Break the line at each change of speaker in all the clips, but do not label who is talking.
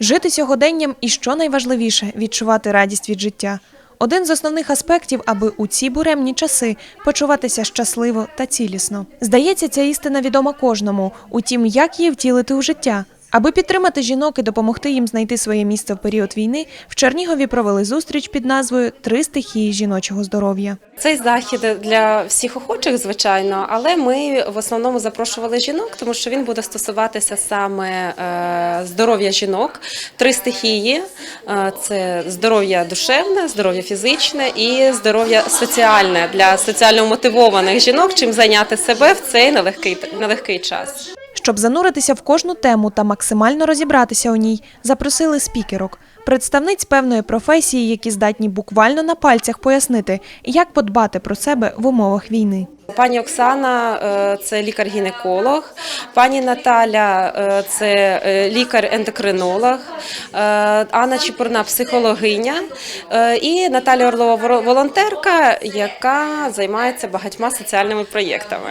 Жити сьогоденням і що найважливіше відчувати радість від життя. Один з основних аспектів, аби у ці буремні часи почуватися щасливо та цілісно. Здається, ця істина відома кожному. Утім, як її втілити у життя? Аби підтримати жінок і допомогти їм знайти своє місце в період війни, в Чернігові провели зустріч під назвою Три стихії жіночого здоров'я.
Цей захід для всіх охочих, звичайно, але ми в основному запрошували жінок, тому що він буде стосуватися саме е, здоров'я жінок. Три стихії: Е, це здоров'я душевне, здоров'я фізичне і здоров'я соціальне для соціально мотивованих жінок, чим зайняти себе в цей нелегкий нелегкий час.
Щоб зануритися в кожну тему та максимально розібратися у ній, запросили спікерок, представниць певної професії, які здатні буквально на пальцях пояснити, як подбати про себе в умовах війни.
Пані Оксана е, це лікар-гінеколог, пані Наталя е, це е, лікар-ендокринолог, Анна Чіпурна психологиня і Наталя Орлова волонтерка, яка займається багатьма соціальними проєктами.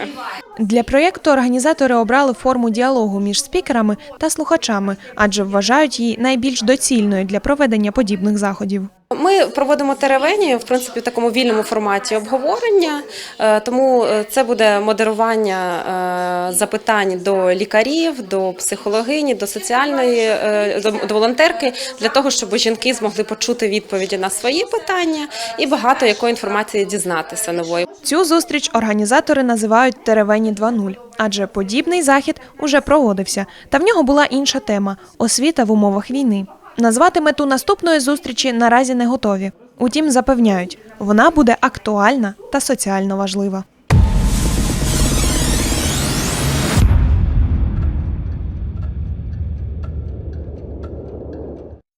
Для проєкту організатори обрали форму діалогу між спікерами та слухачами, адже вважають її найбільш доцільною для проведення подібних заходів.
Ми проводимо теревені в принципі в такому вільному форматі обговорення, е, тому е, це буде модерування е, запитань до лікарів, до психологині, до соціальної до волонтерки для того, щоб жінки змогли почути відповіді на свої питання і багато якої інформації дізнатися нової.
Цю зустріч організатори називають Теревені 2.0, адже подібний захід уже проводився, та в нього була інша тема освіта в умовах війни. Назвати мету наступної зустрічі наразі не готові. Утім, запевняють, вона буде актуальна та соціально важлива.